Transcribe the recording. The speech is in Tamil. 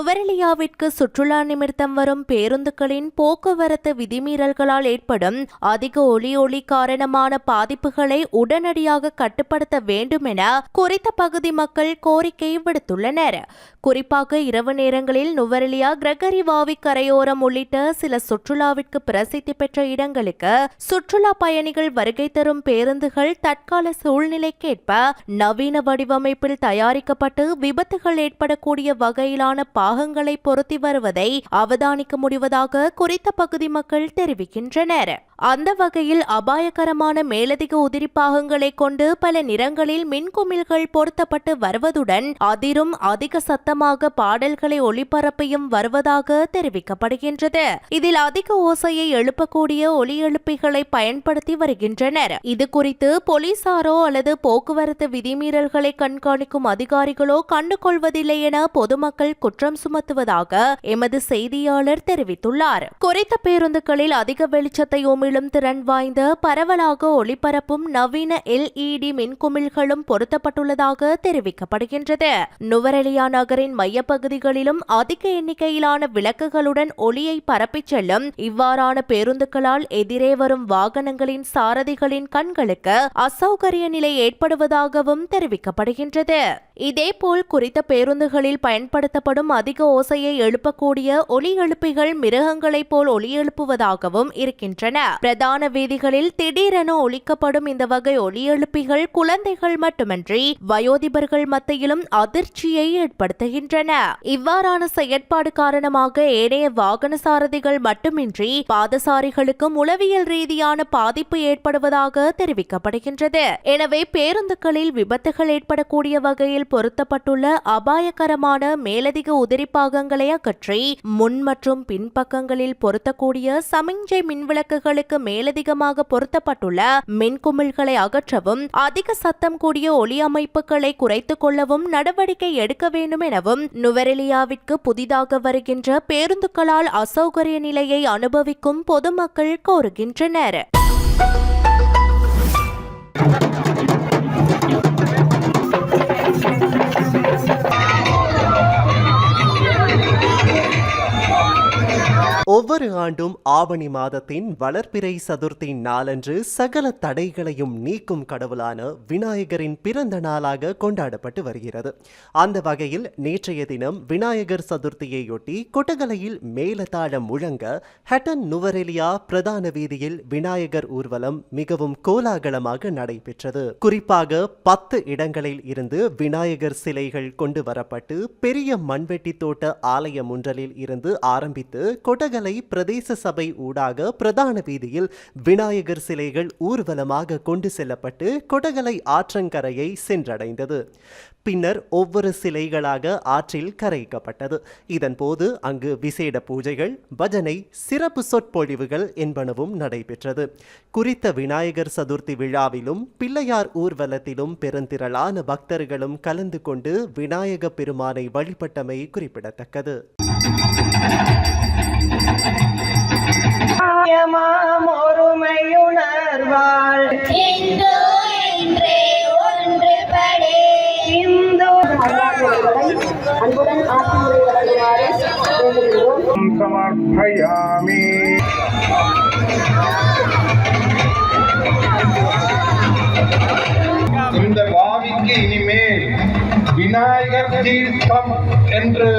நுவரெலியாவிற்கு சுற்றுலா நிமித்தம் வரும் பேருந்துகளின் போக்குவரத்து விதிமீறல்களால் ஏற்படும் அதிக ஒலி ஒளி காரணமான பாதிப்புகளை உடனடியாக கட்டுப்படுத்த வேண்டும் என குறித்த பகுதி மக்கள் கோரிக்கை விடுத்துள்ளனர். குறிப்பாக இரவு நேரங்களில் நுவரெலியா கிரகரி வாவி கரையோரம் உள்ளிட்ட சில சுற்றுலாவிற்கு பிரசித்தி பெற்ற இடங்களுக்கு சுற்றுலா பயணிகள் வருகை தரும் பேருந்துகள் தற்கால சூழ்நிலைக்கேற்ப நவீன வடிவமைப்பில் தயாரிக்கப்பட்டு விபத்துகள் ஏற்படக்கூடிய வகையிலான பாகங்களை பொருத்தி வருவதை அவதானிக்க முடிவதாக குறித்த பகுதி மக்கள் தெரிவிக்கின்றனர். அந்த வகையில் அபாயகரமான மேலதிக உதிரி பாகங்களை கொண்டு பல நிறங்களில் மின்குமிழ்கள் பொருத்தப்பட்டு வருவதுடன் அதிரும் அதிக சத்தமாக பாடல்களை ஒளிபரப்பியும் வருவதாக தெரிவிக்கப்படுகின்றது. இதில் அதிக ஓசையை எழுப்பக்கூடிய ஒலி எழுப்பிகளை பயன்படுத்தி வருகின்றனர். இது குறித்து போலீசாரோ அல்லது போக்குவரத்து விதிமீறல்களை கண்காணிக்கும் அதிகாரிகளோ கண்டுகொள்வதில்லை என பொதுமக்கள் குற்றம் குற்றம் சுமத்துவதாக எமது செய்தியாளர் தெரிவித்துள்ளார். குறித்த பேருந்துகளில் அதிக வெளிச்சத்தை உமிழும் திறன் வாய்ந்த பரவலாக ஒளிபரப்பும் நவீன எல்இடி மின்குமிழ்களும் பொருத்தப்பட்டுள்ளதாக தெரிவிக்கப்படுகின்றது. நுவரெலியா நகரின் மையப்பகுதிகளிலும் அதிக எண்ணிக்கையிலான விளக்குகளுடன் ஒளியை பரப்பிச் செல்லும் இவ்வாறான பேருந்துகளால் எதிரே வரும் வாகனங்களின் சாரதிகளின் கண்களுக்கு அசௌகரிய நிலை ஏற்படுவதாகவும் தெரிவிக்கப்படுகின்றது. இதேபோல் குறித்த பேருந்துகளில் பயன்படுத்தப்படும் அதிக ஓசையை எழுப்பக்கூடிய ஒலி எழுப்பிகள் மிருகங்களைப் போல் ஒலி எழுப்புவதாகவும் இருக்கின்றன. பிரதான வீதிகளில் திடீரென ஒலிக்கப்படும் இந்த வகை ஒலி எழுப்பிகள் குழந்தைகள் மட்டுமன்றி வயோதிபர்கள் மத்தியிலும் அதிர்ச்சியை ஏற்படுத்துகின்றன. இவ்வாறான செயற்பாடு காரணமாக ஏனைய வாகன சாரதிகள் மட்டுமின்றி பாதசாரிகளுக்கும் உளவியல் ரீதியான பாதிப்பு ஏற்படுவதாக தெரிவிக்கப்படுகின்றது. எனவே பேருந்துகளில் விபத்துகள் ஏற்படக்கூடிய வகையில் பொருத்தப்பட்டுள்ள அபாயகரமான மேலதிக உதிரி பாகங்களை அகற்றி முன் மற்றும் பின்பக்கங்களில் பொருத்தக்கூடிய சமிஞ்சை மின்விளக்குகளுக்கு மேலதிகமாக பொருத்தப்பட்டுள்ள மின்குமிழ்களை அகற்றவும் அதிக சத்தம் கூடிய ஒலி அமைப்புகளை குறைத்துக் கொள்ளவும் நடவடிக்கை எடுக்க வேண்டும் எனவும் நுவரெலியாவிற்கு புதிதாக வருகின்ற பேருந்துகளால் அசௌகரிய நிலையை அனுபவிக்கும் பொதுமக்கள் கோருகின்றனர். ஒவ்வொரு ஆண்டும் ஆவணி மாதத்தின் வளர்ப்பிறை சதுர்த்தி நாளன்று சகல தடைகளையும் நீக்கும் கடவுளான விநாயகரின் பிறந்த நாளாக கொண்டாடப்பட்டு வருகிறது. அந்த வகையில் நேற்றைய தினம் விநாயகர் சதுர்த்தியையொட்டி கொட்டகலையில் மேலதாளம் முழங்க ஹட்டன் நுவரெலியா பிரதான வீதியில் விநாயகர் ஊர்வலம் மிகவும் கோலாகலமாக நடைபெற்றது. குறிப்பாக பத்து இடங்களில் இருந்து விநாயகர் சிலைகள் கொண்டு வரப்பட்டு பெரிய மண்வெட்டி தோட்ட ஆலய முன்றலில் இருந்து ஆரம்பித்து கொட்டகலை பிரதேச சபை ஊடாக பிரதான வீதியில் விநாயகர் சிலைகள் ஊர்வலமாக கொண்டு செல்லப்பட்டு கொடகலை ஆற்றங்கரையை சென்றடைந்தது. பின்னர் ஒவ்வொரு சிலைகளாக ஆற்றில் கரைக்கப்பட்டது இதன்போது அங்கு விசேட பூஜைகள் பஜனை சிறப்பு சொற்பொழிவுகள் என்பனவும் நடைபெற்றது. குறித்த விநாயகர் சதுர்த்தி விழாவிலும் பிள்ளையார் ஊர்வலத்திலும் பெருந்திரளான பக்தர்களும் கலந்து கொண்டு விநாயக பெருமானை வழிபட்டமை குறிப்பிடத்தக்கது. மாம் ஒருமையுணர்வாள். அன்புடன் ஆசிரியர் வழங்குமாறு சமர்ப்பயாமி. இந்த பாவிக்கு இனிமேல் விநாயகர் தீர்த்தம் என்று